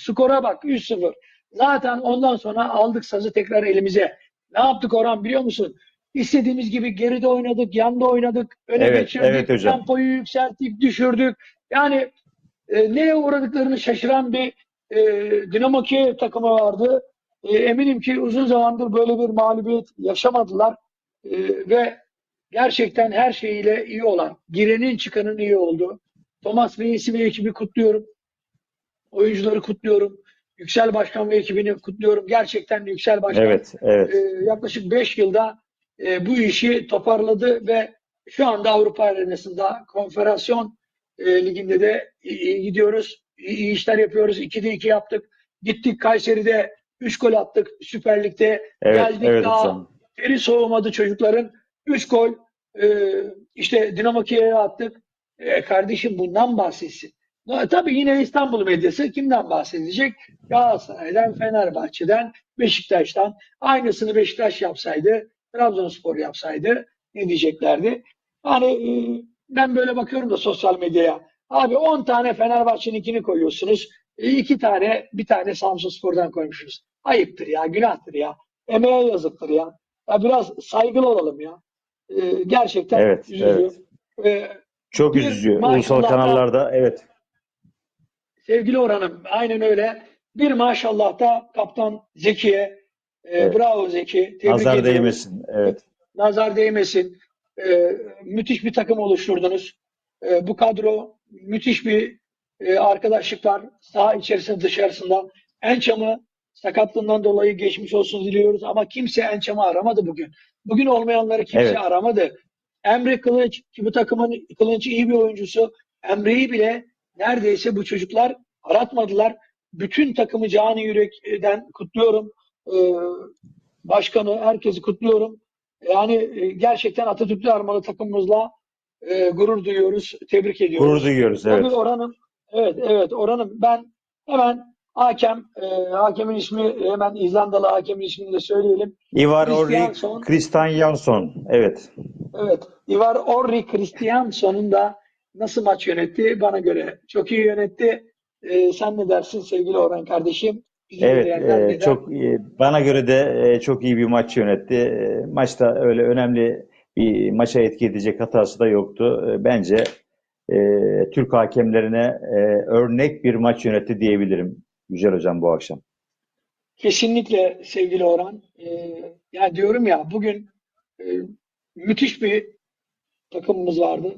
Skora bak 3-0. Zaten ondan sonra aldık sazı tekrar elimize. Ne yaptık Orhan biliyor musun? İstediğimiz gibi geride oynadık, yanda oynadık, öne Evet, geçirdik, evet hocam. tempoyu yükselttik, düşürdük. Yani e, neye uğradıklarını şaşıran bir e, Dinamo Kiev takımı vardı. E, eminim ki uzun zamandır böyle bir mağlubiyet yaşamadılar. E, ve gerçekten her şeyiyle iyi olan, girenin çıkanın iyi oldu. Thomas Reis'i ve ekibi kutluyorum. Oyuncuları kutluyorum. Yüksel Başkan ve ekibini kutluyorum. Gerçekten Yüksel Başkan Evet, evet. e, yaklaşık 5 yılda e, bu işi toparladı ve şu anda Avrupa arenasında konferasyon e, liginde de iyi, gidiyoruz. İyi, iyi işler yapıyoruz. 2'de 2 yaptık. Gittik Kayseri'de 3 gol attık. Süper Lig'de Evet, geldik evet daha hocam. teri soğumadı çocukların. 3 gol e, işte Dinamo Kiev'e attık. E, kardeşim bundan bahsetsin. Tabii yine İstanbul medyası kimden bahsedecek? Galatasaray'dan, Fenerbahçe'den, Beşiktaş'tan. Aynısını Beşiktaş yapsaydı, Trabzonspor yapsaydı ne diyeceklerdi? Hani e, ben böyle bakıyorum da sosyal medyaya. Abi 10 tane Fenerbahçe'ninkini koyuyorsunuz. 2 tane, bir tane Samsunspor'dan koymuşsunuz. Ayıptır ya, günahtır ya. Emeğe yazıktır ya. Ya biraz saygılı olalım ya. E, gerçekten Evet, üzücü. E, Çok Bir üzücü. Ulusal da- kanallarda evet. Sevgili Orhan'ım aynen öyle. Bir maşallah da kaptan Zeki'ye e, Evet. bravo Zeki. Tebrik Nazar ediyoruz. değmesin. Evet. Nazar değmesin. E, müthiş bir takım oluşturdunuz. E, bu kadro müthiş bir e, arkadaşlık var. Saha içerisinde dışarısında. Ençam'ı sakatlığından dolayı geçmiş olsun diliyoruz ama kimse Ençam'ı aramadı bugün. Bugün olmayanları kimse Evet. aramadı. Emre Kılıç ki bu takımın Kılıç iyi bir oyuncusu. Emre'yi bile neredeyse bu çocuklar aratmadılar. Bütün takımı canı yürekten kutluyorum. Ee, başkanı, herkesi kutluyorum. Yani e, gerçekten Atatürk'le armalı takımımızla e, gurur duyuyoruz. Tebrik ediyoruz. Gurur duyuyoruz. Tabii Evet. Orhan'ım, evet evet Orhan'ım ben hemen hakem, e, hakemin ismi hemen İzlandalı hakemin ismini de söyleyelim. Ivar. Orri Christian Jansson. Evet. Evet, Ivar Orri Christiansen'ın da nasıl maç yönetti? Bana göre çok iyi yönetti. E, sen ne dersin sevgili Orhan kardeşim? Bizi Evet, e, çok e, bana göre de e, çok iyi bir maç yönetti. E, Maçta öyle önemli bir maça etki edecek hatası da yoktu. E, Bence e, Türk hakemlerine e, örnek bir maç yönetti diyebilirim Yücel Hocam bu akşam. Kesinlikle sevgili Orhan. Ee, ya diyorum ya bugün e, müthiş bir takımımız vardı.